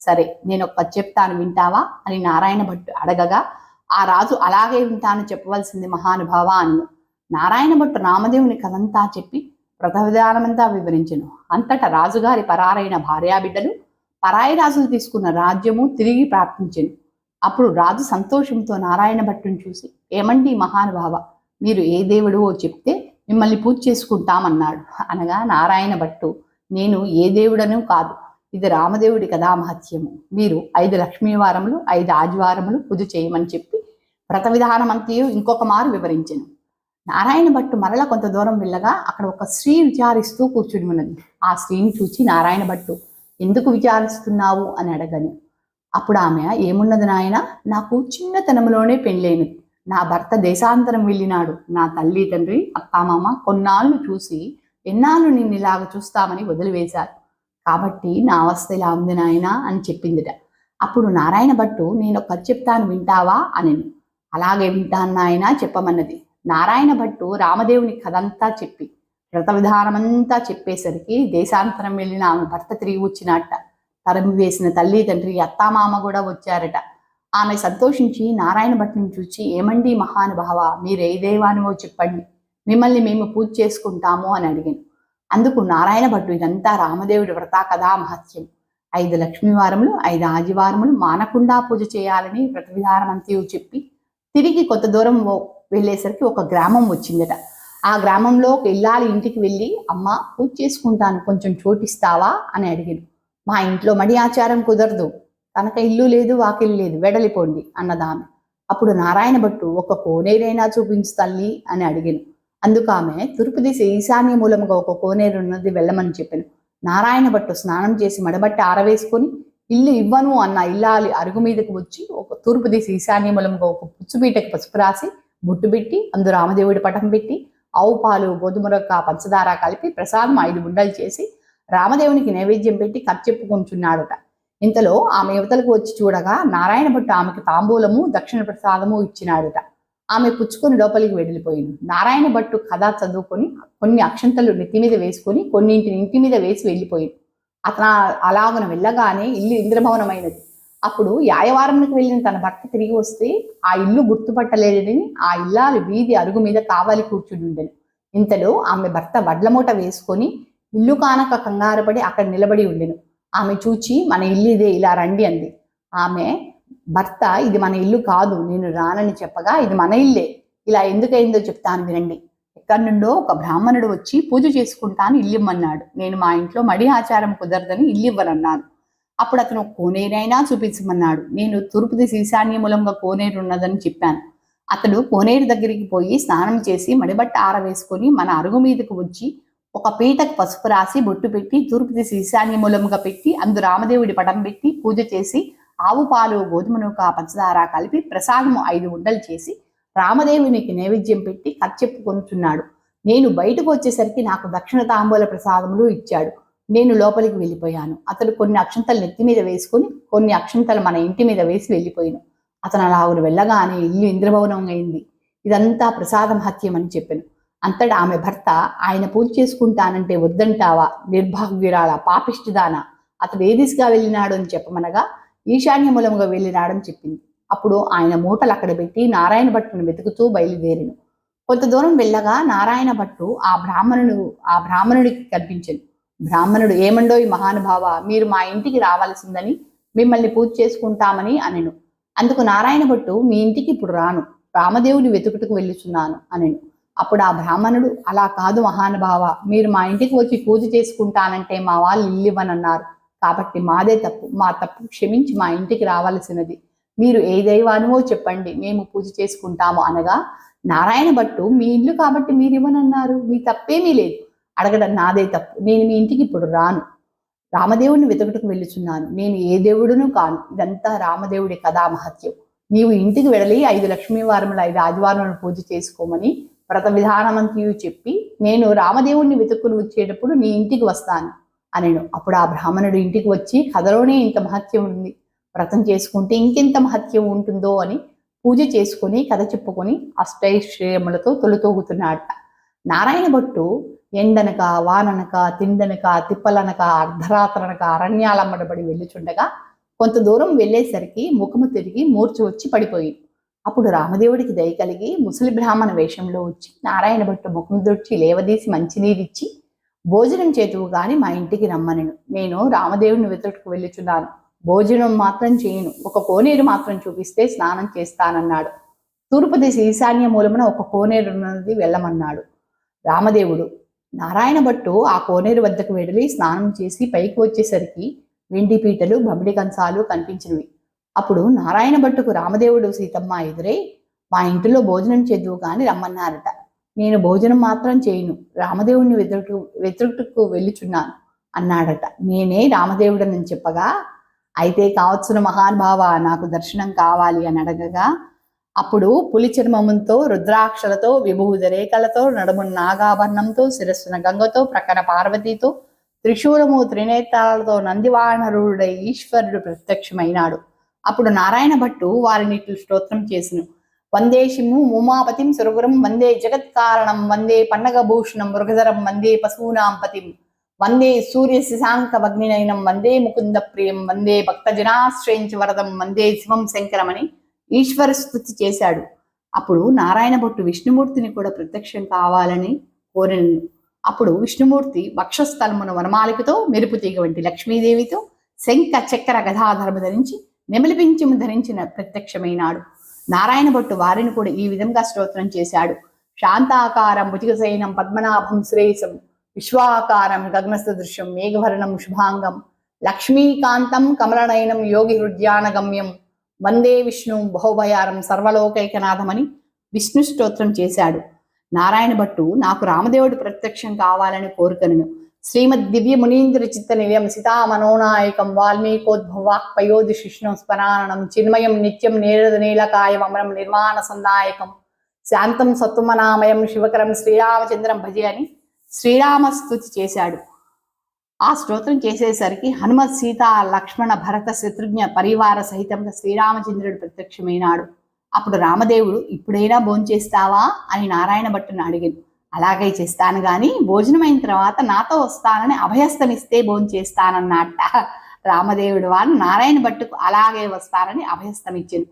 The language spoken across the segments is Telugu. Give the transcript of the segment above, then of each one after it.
సరే నేను ఒక చెప్తాను వింటావా? అని నారాయణ భట్టు అడగగా ఆ రాజు అలాగే వింటాను చెప్పవలసింది మహానుభావ అన్ను నారాయణ భట్టు రామదేవుని కథంతా చెప్పి వ్రతవిధానమంతా వివరించను. అంతటా రాజుగారి పరారైన భార్యాబిడ్డలు పరాయి రాజులు తీసుకున్న రాజ్యము తిరిగి ప్రార్థించను అప్పుడు రాజు సంతోషంతో నారాయణ భట్టుని చూసి ఏమండి మహానుభావ మీరు ఏ దేవుడో చెప్తే మిమ్మల్ని పూజ చేసుకుంటామన్నాడు. అనగా నారాయణ భట్టు నేను ఏ దేవుడను కాదు. ఇది రామదేవుడి కదా మహత్యము మీరు ఐదు లక్ష్మీవారములు ఐదు ఆదివారములు పూజ చేయమని చెప్పి వ్రత విధానమంతయు ఇంకొక మారు వివరించను. నారాయణ భట్టు మరల కొంత దూరం వెళ్ళగా అక్కడ ఒక స్త్రీ విచారిస్తూ కూర్చుని ఉన్నది. ఆ స్త్రీని చూచి నారాయణ భట్టు ఎందుకు విచారిస్తున్నావు? అని అడగను. అప్పుడు ఆమె ఏమున్నది నాయన? నాకు చిన్నతనంలోనే పెళ్ళైనది. నా భర్త దేశాంతరం వెళ్ళినాడు. నా తల్లి తండ్రి అత్తామామ కొన్నాళ్ళు చూసి ఎన్నాళ్ళు నిన్ను ఇలాగ చూస్తామని వదిలివేశారు. కాబట్టి నా అవస్థ ఇలా ఉంది నాయన అని చెప్పిందిట. అప్పుడు నారాయణ భట్టు నేను ఒక కథ చెప్తాను వింటావా? అని అలాగే వింటాను నాయన చెప్పమన్నది. నారాయణ భట్టు రామదేవుని కథంతా చెప్పి వ్రత విధానమంతా చెప్పేసరికి దేశాంతరం వెళ్ళిన ఆమె భర్త తిరిగి వచ్చినట్ట తరమి వేసిన తల్లి తండ్రి అత్తామామ కూడా వచ్చారట. ఆమె సంతోషించి నారాయణ భట్టుని చూచి ఏమండి మహానుభావ మీరు ఏ దైవానివో చెప్పండి. మిమ్మల్ని మేము పూజ చేసుకుంటాము అని అడిగాను. అందుకు నారాయణ భట్టు ఇదంతా రామదేవుడి వ్రత కథా మహత్యం. ఐదు లక్ష్మీవారములు ఐదు ఆదివారములు మానకుండా పూజ చేయాలని వ్రత విధానం అంతయు చెప్పి తిరిగి కొంత దూరం వెళ్ళేసరికి ఒక గ్రామం వచ్చిందట. ఆ గ్రామంలో వెళ్ళాలి ఇంటికి వెళ్ళి అమ్మ పూజ చేసుకుంటాను కొంచెం చోటిస్తావా? అని అడిగాను మా ఇంట్లో మడి ఆచారం కుదరదు కనుక ఇల్లు లేదు వాకిల్లు లేదు వెడలిపోండి అన్నదామె. అప్పుడు నారాయణ భట్టు ఒక కోనేరైనా చూపించు తల్లి అని అడిగాను. అందుకు ఆమె తూర్పు దిశ ఈశాన్య మూలముగా ఒక కోనేరు ఉన్నది వెళ్ళమని చెప్పాను. నారాయణ భట్టు స్నానం చేసి మడబట్టి ఆరవేసుకొని ఇల్లు ఇవ్వను అన్న ఇల్లాలి అరుగు మీదకు వచ్చి ఒక తూర్పు దిశ ఈశాన్య మూలముగా ఒక పుచ్చుపీటకు పసుపు రాసి బొట్టు పెట్టి అందు రామదేవుడి పటం పెట్టి ఆవు పాలు గోధుమ రొక్క పంచదార కలిపి ప్రసాదం ఐదు గుండలు చేసి రామదేవునికి నైవేద్యం పెట్టి కథ చెప్పుకుంటున్నాడట ఇంతలో ఆమె యువతలకు వచ్చి చూడగా నారాయణ భట్టు ఆమెకు తాంబూలము దక్షిణ ప్రసాదము ఇచ్చినాడట. ఆమె పుచ్చుకొని లోపలికి వెళ్ళిపోయింది నారాయణ భట్టు కథ చదువుకొని కొన్ని అక్షంతలు నెత్తి మీద వేసుకొని కొన్నింటిని ఇంటి మీద వేసి వెళ్ళిపోయింది అతను అలాగన వెళ్ళగానే ఇల్లు ఇంద్రభవనమైనది. అప్పుడు యాయవారంకి వెళ్ళిన తన భర్త తిరిగి వస్తే ఆ ఇల్లు గుర్తుపట్టలేదని ఆ ఇల్లాలు వీధి అరుగు మీద కావాలి కూర్చుని ఉండను ఇంతలో ఆమె భర్త వడ్లమూట వేసుకొని ఇల్లు కానక కంగారుపడి అక్కడ నిలబడి ఉండెను. ఆమె చూచి మన ఇల్లు ఇదే ఇలా రండి అంది. ఆమె భర్త ఇది మన ఇల్లు కాదు నేను రానని చెప్పగా ఇది మన ఇల్లే. ఇలా ఎందుకైందో చెప్తాను వినండి. ఎక్కడి నుండో ఒక బ్రాహ్మణుడు వచ్చి పూజ చేసుకుంటాను ఇల్లు ఇమ్మన్నాడు. నేను మా ఇంట్లో మడి ఆచారం కుదరదని ఇల్లు ఇవ్వనన్నాను. అప్పుడు అతను కోనేరైనా చూపించమన్నాడు. నేను తూర్పు దిశ మూలంగా కోనేరు ఉన్నదని చెప్పాను. అతడు కోనేరు దగ్గరికి పోయి స్నానం చేసి మడిబట్ట ఆరవేసుకొని మన అరుగు మీదకు వచ్చి ఒక పీటకు పసుపు రాసి బొట్టు పెట్టి తూర్పు దిశ ఈశాన్య మూలముగా పెట్టి అందు రామదేవుడి పటం పెట్టి పూజ చేసి ఆవు పాలు గోధుమ నూక పంచదార కలిపి ప్రసాదము ఐదు ఉండలు చేసి రామదేవునికి నైవేద్యం పెట్టి కచ్చెప్పుకొనుచున్నాడు నేను బయటకు వచ్చేసరికి నాకు దక్షిణ తాంబూల ప్రసాదములు ఇచ్చాడు. నేను లోపలికి వెళ్ళిపోయాను. అతడు కొన్ని అక్షంతలు నెత్తి మీద వేసుకొని కొన్ని అక్షంతలు మన ఇంటి మీద వేసి వెళ్ళిపోయాను. అతను అలాగురు వెళ్ళగానే ఇల్లు ఇంద్రభవనం అయింది. ఇదంతా ప్రసాదం హత్యమని అని చెప్పాను. అంతటా ఆమె భర్త ఆయన పూజ చేసుకుంటానంటే వద్దంటావా? నిర్భాగ్యురాల పాపిష్టిదానా? అతడు ఏ దిశగా వెళ్ళినాడు అని చెప్పమనగా ఈశాన్య మూలముగా వెళ్ళినాడని చెప్పింది. అప్పుడు ఆయన మూటలు అక్కడ పెట్టి నారాయణ భట్టును వెతుకుతూ బయలుదేరిను. కొంత దూరం వెళ్ళగా నారాయణ భట్టు ఆ బ్రాహ్మణుడు ఆ బ్రాహ్మణుడికి కనిపించింది బ్రాహ్మణుడు ఏమండో ఈ మహానుభావ మీరు మా ఇంటికి రావాల్సిందని మిమ్మల్ని పూజ చేసుకుంటామని అనెను. అందుకు నారాయణ భట్టు మీ ఇంటికి ఇప్పుడు రాను. రామదేవుని వెతుకుటకు వెళ్ళుచున్నాను అనెను. అప్పుడు ఆ బ్రాహ్మణుడు అలా కాదు మహానుభావ మీరు మా ఇంటికి వచ్చి పూజ చేసుకుంటానంటే మా వాళ్ళు ఇల్లివ్వనన్నారు. కాబట్టి మాదే తప్పు. మా తప్పు క్షమించి మా ఇంటికి రావాల్సినది. మీరు ఏ దైవానువో చెప్పండి మేము పూజ చేసుకుంటాము అనగా నారాయణ భట్టు మీ ఇల్లు కాబట్టి మీరు ఇవ్వనన్నారు మీ తప్పేమీ లేదు. అడగడం నాదే తప్పు. నేను మీ ఇంటికి ఇప్పుడు రాను. రామదేవుని వెతుకుటకు వెళ్ళుచున్నాను. నేను ఏ దేవుడును కాను. ఇదంతా రామదేవుడి కథా మహత్యం. నీవు ఇంటికి వెళ్ళి ఐదు లక్ష్మీ వారముల ఐదు ఆదివారములను పూజ చేసుకోమని వ్రత విధానమంతయు చెప్పి నేను రామదేవుణ్ణి వెతుక్కుని వచ్చేటప్పుడు నీ ఇంటికి వస్తాను. అనేను అప్పుడు ఆ బ్రాహ్మణుడు ఇంటికి వచ్చి కథలోనే ఇంత మహత్యం ఉంది. వ్రతం చేసుకుంటే ఇంకెంత మహత్యం ఉంటుందో అని పూజ చేసుకుని కథ చెప్పుకొని అష్టైశ్వర్యములతో తొలుతూగుతున్నాడట. నారాయణ భట్టు ఎండనక వాననక తిండనక తిప్పలనక అర్ధరాత్రనక అరణ్యాలమ్మడబడి వెళ్ళుచుండగా కొంత దూరం వెళ్ళేసరికి ముఖము తిరిగి మూర్చి వచ్చి పడిపోయింది. అప్పుడు రామదేవుడికి దయ కలిగి ముసలి బ్రాహ్మణ వేషంలో వచ్చి నారాయణ భట్టు ముఖం దొడ్చి లేవదీసి మంచినీరిచ్చి భోజనం చేతువు గాని మా ఇంటికి రమ్మనను నేను రామదేవుని వెతుటకు వెళ్ళుచున్నాను. భోజనం మాత్రం చేయను. ఒక కోనేరు మాత్రం చూపిస్తే స్నానం చేస్తానన్నాడు. తూర్పు దిశ ఈశాన్య మూలమున ఒక కోనేరు ఉన్నది వెళ్ళమన్నాడు. రామదేవుడు నారాయణ భట్టు ఆ కోనేరు వద్దకు వెడలి స్నానం చేసి పైకి వచ్చేసరికి వెండి పీటలు బమిడి కంచాలు కనిపించినవి. అప్పుడు నారాయణ భట్టుకు రామదేవుడు సీతమ్మ ఎదురై మా ఇంటిలో భోజనం చేద్దువు కాని రమ్మన్నారట. నేను భోజనం మాత్రం చేయను. రామదేవుని వెతుకు వెతుటకు వెళ్ళుచున్నాను అన్నాడట. నేనే రామదేవుడని చెప్పగా అయితే కావచ్చున మహానుభావ నాకు దర్శనం కావాలి అని అడగగా అప్పుడు పులి చర్మముతో రుద్రాక్షలతో విభూద రేఖలతో నడుము నాగాభరణంతో శిరస్సున గంగతో ప్రకర పార్వతీతో త్రిశూలము త్రినేత్రాలతో నందివానరుడై ఈశ్వరుడు ప్రత్యక్షమైనాడు. అప్పుడు నారాయణ భట్టు వారిని ఇట్లు స్తోత్రం చేసిను. వందే శిము ఉమాపతిం సురగురం వందే జగత్కారణం వందే పన్నగభూషణం మృగధరం వందే పశూనాంపతిం వందే సూర్య శశాంక వగ్నినయనం వందే ముకుంద ప్రియం వందే భక్తజనాశ్రయించి వరదం వందే శివం శంకరమని ఈశ్వర స్థుతి చేశాడు. అప్పుడు నారాయణ భట్టు విష్ణుమూర్తిని కూడా ప్రత్యక్షం కావాలని కోరినను. అప్పుడు విష్ణుమూర్తి వక్షస్థలమున వనమాలికతో మెరుపు తీగ వంటి లక్ష్మీదేవితో శంఖ చక్ర గధాధర్మ ధరించి నెమలిపించము ధరించిన ప్రత్యక్షమైనాడు. నారాయణ భట్టు వారిని కూడా ఈ విధంగా స్తోత్రం చేశాడు. శాంతాకారం భుజగశయనం పద్మనాభం శ్రేయసం విశ్వాకారం గగనసదృశ్యం మేఘవర్ణం శుభాంగం లక్ష్మీకాంతం కమలనయనం యోగి హృద్యానగమ్యం వందే విష్ణు బహుభయారం సర్వలోకైకనాథమని విష్ణు స్తోత్రం చేశాడు. నారాయణ భట్టు నాకు రామదేవుడు ప్రత్యక్షం కావాలని కోరుకను శ్రీమద్ దివ్య మునీంద్ర చిత్త నిలయం సీతా మనోనాయకం వాల్మీకోద్భవాక్ పయోధి శిష్ణు స్మరాణం చిన్మయం నిత్యం నీరద నీలకాయం అమరం నిర్మాణ సందాయకం శాంతం సత్వమనామయం శివకరం శ్రీరామచంద్రం భజి అని శ్రీరామ స్తుతి చేశాడు. ఆ స్తోత్రం చేసేసరికి హనుమత్ సీత లక్ష్మణ భరత శత్రుఘ్న పరివార సహితంగా శ్రీరామచంద్రుడు ప్రత్యక్షమైనాడు. అప్పుడు రామదేవుడు ఇప్పుడైనా భోంచేస్తావా? అని నారాయణ భట్టును అడిగాను అలాగే చేస్తాను కానీ భోజనం అయిన తర్వాత నాతో వస్తానని అభయస్తమిస్తే భోంచేస్తానన్నట్ట రామదేవుడు వారు నారాయణ భట్టుకు అలాగే వస్తానని అభయస్థమిచ్చాను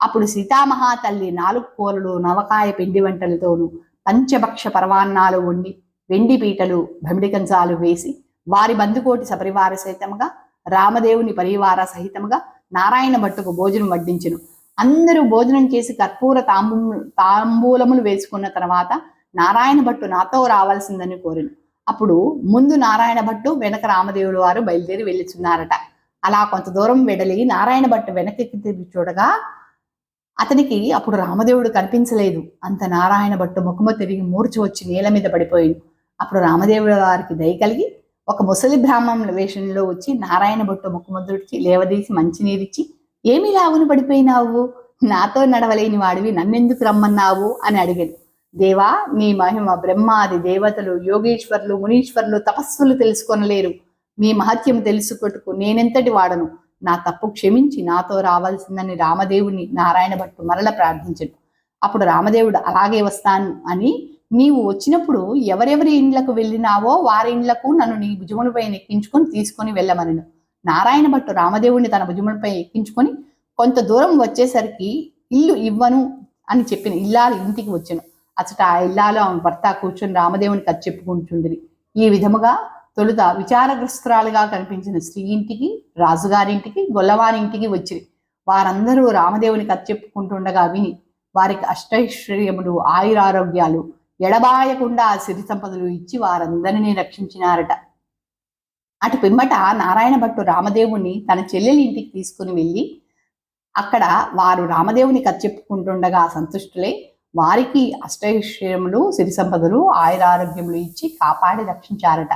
అప్పుడు సీతామహాతల్లి నాలుగు కూరలు నవకాయ పిండి వంటలతోనూ పంచభక్ష పరవాన్నాలు వండి వెండి పీటలు భమిడి కంచాలు వేసి వారి బంధుకోటి సపరివార సహితముగా రామదేవుని పరివార సహితముగా నారాయణ భట్టుకు భోజనం వడ్డించును. అందరూ భోజనం చేసి కర్పూర తాంబూ తాంబూలములు వేసుకున్న తర్వాత నారాయణ భట్టు నాతో రావాల్సిందని కోరిను. అప్పుడు ముందు నారాయణ భట్టు వెనక రామదేవుడు వారు బయలుదేరి వెళ్ళిచున్నారట. అలా కొంత దూరం వెడలి నారాయణ భట్టు వెనక్కి తిరిగి చూడగా అతనికి అప్పుడు రామదేవుడు కనిపించలేదు. అంత నారాయణ భట్టు ముఖము తిరిగి మూర్చి వచ్చి నేల మీద పడిపోయింది అప్పుడు రామదేవుడు వారికి దయ కలిగి ఒక ముసలి బ్రాహ్మణుల వేషంలో వచ్చి నారాయణ భట్టు ముఖముద్రుడిచి లేవదీసి మంచినీరిచ్చి ఏమి లావును పడిపోయినావు? నాతో నడవలేని వాడివి నన్నెందుకు రమ్మన్నావు? అని అడిగాడు. దేవా నీ మహిమ బ్రహ్మాది దేవతలు యోగేశ్వర్లు మునీశ్వర్లు తపస్సులు తెలుసుకొనలేరు. మీ మహత్యం తెలుసుకొట్టుకు నేనెంతటి వాడను? నా తప్పు క్షమించి నాతో రావాల్సిందని రామదేవుని నారాయణ భట్టు మరల ప్రార్థించడు అప్పుడు రామదేవుడు అలాగే వస్తాను అని నీవు వచ్చినప్పుడు ఎవరెవరి ఇండ్లకు వెళ్ళినావో వారి ఇండ్లకు నన్ను నీ భుజములపై ఎక్కించుకొని తీసుకొని వెళ్ళమనను. నారాయణ భట్టు రామదేవుడిని తన భుజములపై ఎక్కించుకొని కొంత దూరం వచ్చేసరికి ఇల్లు ఇవ్వను అని చెప్పిన ఇల్లాలు ఇంటికి వచ్చాను. అచ్చట ఆ ఇల్లాలు ఆమె భర్త కూర్చొని రామదేవునికి అది చెప్పుకుంటుండేది. ఈ విధముగా తొలుత విచారగ్రస్తురాలుగా కనిపించిన స్త్రీ ఇంటికి రాజుగారింటికి గొల్లవారి ఇంటికి వచ్చి వారందరూ రామదేవునికి అది చెప్పుకుంటుండగా విని వారికి అష్టైశ్వర్యములు ఆయురారోగ్యాలు ఎడబాయకుండా సిరి సంపదలు ఇచ్చి వారందరినీ రక్షించినారట. అటు పిమ్మట నారాయణ భట్టు రామదేవుని తన చెల్లెలి ఇంటికి తీసుకుని వెళ్ళి అక్కడ వారు రామదేవుని కథ చెప్పుకుంటుండగా సంతుష్టులై వారికి అష్టైశ్వర్యములు సిరి సంపదలు ఆయురారోగ్యములు ఇచ్చి కాపాడి రక్షించారట.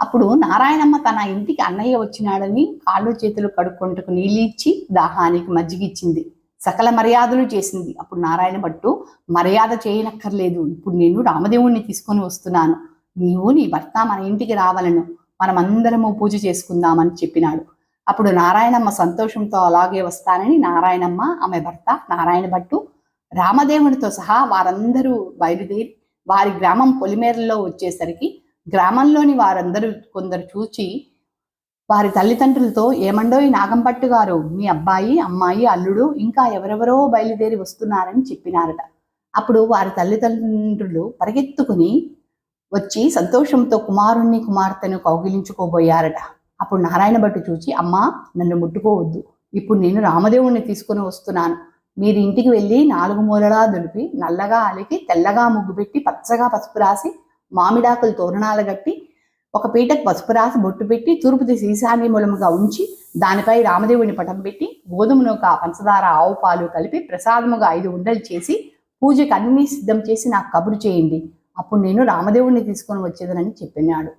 అప్పుడు నారాయణమ్మ తన ఇంటికి అన్నయ్య వచ్చినాడని కాళ్ళు చేతులు కడుక్కొంటకు నీళ్ళు ఇచ్చి దాహానికి మజ్జిగిచ్చింది. సకల మర్యాదలు చేసింది. అప్పుడు నారాయణ భట్టు మర్యాద చేయనక్కర్లేదు. ఇప్పుడు నేను రామదేవుణ్ణి తీసుకొని వస్తున్నాను. నీవు నీ భర్త మన ఇంటికి రావాలను. మనమందరము పూజ చేసుకుందామని చెప్పినాడు. అప్పుడు నారాయణమ్మ సంతోషంతో అలాగే వస్తానని నారాయణమ్మ ఆమె భర్త నారాయణ భట్టు రామదేవునితో సహా వారందరూ బయలుదేరి వారి గ్రామం పొలిమేరలో వచ్చేసరికి గ్రామంలోని వారందరూ కొందరు చూచి వారి తల్లిదండ్రులతో ఏమండో ఈ నాగంపట్టు గారు మీ అబ్బాయి అమ్మాయి అల్లుడు ఇంకా ఎవరెవరో బయలుదేరి వస్తున్నారని చెప్పినారట. అప్పుడు వారి తల్లిదండ్రులు పరిగెత్తుకుని వచ్చి సంతోషంతో కుమారుణ్ణి కుమార్తెను కౌగిలించుకోబోయారట. అప్పుడు నారాయణ భట్టు చూచి అమ్మా నన్ను ముట్టుకోవద్దు. ఇప్పుడు నేను రామదేవుణ్ణి తీసుకుని వస్తున్నాను. మీరు ఇంటికి వెళ్ళి నాలుగు మూలలా దులిపి నల్లగా అలికి తెల్లగా ముగ్గు పెట్టి పచ్చగా పసుపు రాసి మామిడాకులు తోరణాలు కట్టి ఒక పీటకు పసుపు రాసి బొట్టు పెట్టి తూర్పుది శ్రీశాని మూలముగా ఉంచి దానిపై రామదేవుని పటం పెట్టి గోధుమను ఒక పంచదార ఆవు పాలు కలిపి ప్రసాదముగా ఐదు ఉండలు చేసి పూజకు అన్ని సిద్ధం చేసి నాకు కబురు చేయండి. అప్పుడు నేను రామదేవుణ్ణి తీసుకొని వచ్చేదనని చెప్పినాడు.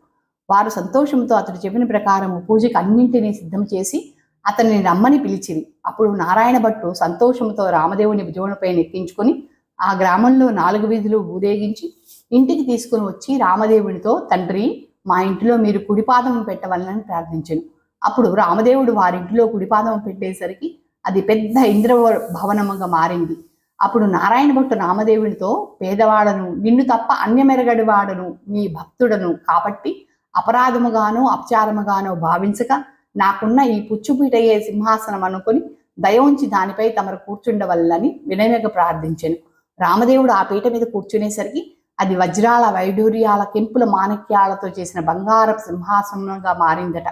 వారు సంతోషంతో అతడు చెప్పిన ప్రకారం పూజకు అన్నింటినీ సిద్ధం చేసి అతన్ని రమ్మని పిలిచిరి అప్పుడు నారాయణ భట్టు సంతోషంతో రామదేవుని భుజములపై ఎక్కించుకొని ఆ గ్రామంలో నాలుగు వీధులు ఊరేగించి ఇంటికి తీసుకుని వచ్చి రామదేవునితో తండ్రి మా ఇంటిలో మీరు కుడిపాదం పెట్టవలనని ప్రార్థించను. అప్పుడు రామదేవుడు వారింటిలో కుడిపాదం పెట్టేసరికి అది పెద్ద ఇంద్ర భవనముగా మారింది. అప్పుడు నారాయణ భట్టు రామదేవునితో పేదవాడను నిన్ను తప్ప అన్యమెరగడి వాడను నీ భక్తుడను కాబట్టి అపరాధముగానో అపచారముగానో భావించక నాకున్న ఈ పుచ్చుపీటయ్యే సింహాసనం అనుకుని దయ ఉంచి దానిపై తమరు కూర్చుండవల్లని వినయగా ప్రార్థించెను. రామదేవుడు ఆ పీట మీద కూర్చునేసరికి అది వజ్రాల వైడూర్యాల కెంపుల మాణిక్యాలతో చేసిన బంగారపు సింహాసనంగా మారిందట.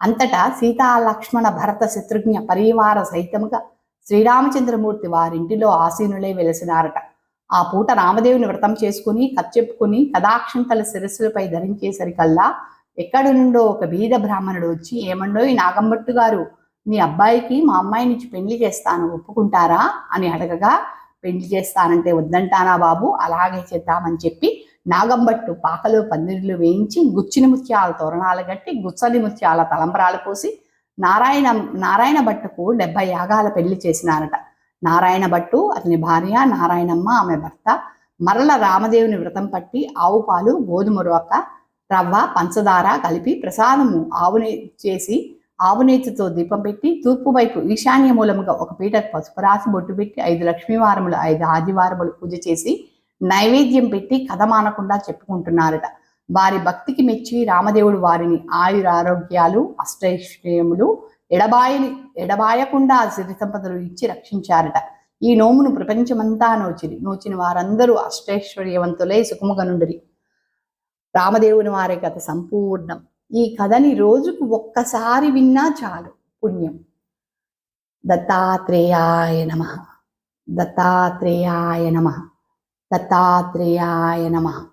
అంతటా సీతా లక్ష్మణ భరత శత్రుఘ్న పరివార సహితముగా శ్రీరామచంద్రమూర్తి వారింటిలో ఆసీనులే వెలిసినారట. ఆ పూట రామదేవుని వ్రతం చేసుకుని కచ్చెప్పుకుని కదాక్షంతల శిరస్సులపై ధరించేసరికల్లా ఎక్కడి నుండో ఒక బీద బ్రాహ్మణుడు వచ్చి ఏమండో ఈ నాగంభట్టు గారు మీ అబ్బాయికి మా అమ్మాయి నుంచి పెళ్ళి చేస్తాను ఒప్పుకుంటారా? అని అడగగా పెళ్ళి చేస్తానంటే వద్దంటానా బాబు? అలాగే చేద్దామని చెప్పి నాగంబట్టు పాకలో పందిర్లు వేయించి గుచ్చిన ముత్యాల తోరణాలు కట్టి గుచ్చని ముత్యాల తలంబరాలు పోసి నారాయణ నారాయణ భట్టుకు డెబ్బై యాగాల పెళ్ళి చేసినారట. నారాయణ భట్టు అతని భార్య నారాయణమ్మ ఆమె భర్త మరల రామదేవుని వ్రతం పట్టి ఆవు పాలు గోధుమ రొక్క రవ్వ పంచదార కలిపి ప్రసాదము ఆవునే చేసి ఆవునేతితో దీపం పెట్టి తూర్పు వైపు ఈశాన్య మూలముగా ఒక పీటకు పసుపు రాసి బొట్టు పెట్టి ఐదు లక్ష్మీవారములు ఐదు ఆదివారములు పూజ చేసి నైవేద్యం పెట్టి కథ మానకుండా చెప్పుకుంటున్నారట. వారి భక్తికి మెచ్చి రామదేవుడు వారిని ఆయుర ఆరోగ్యాలు అష్టైశ్వర్యములు ఎడబాయని ఎడబాయకుండా సిరి సంపదలు ఇచ్చి రక్షించారట. ఈ నోమును ప్రపంచమంతా నోచిరి. నోచిన వారందరూ అష్టైశ్వర్యవంతులై సుఖముగా నుండిరి రామదేవుని వారి కథ సంపూర్ణం. ఈ కథని రోజుకు ఒక్కసారి విన్నా చాలు పుణ్యం. దత్తాత్రేయాయ నమ. దత్తాత్రేయాయ నమ. దత్తాత్రేయాయ నమ.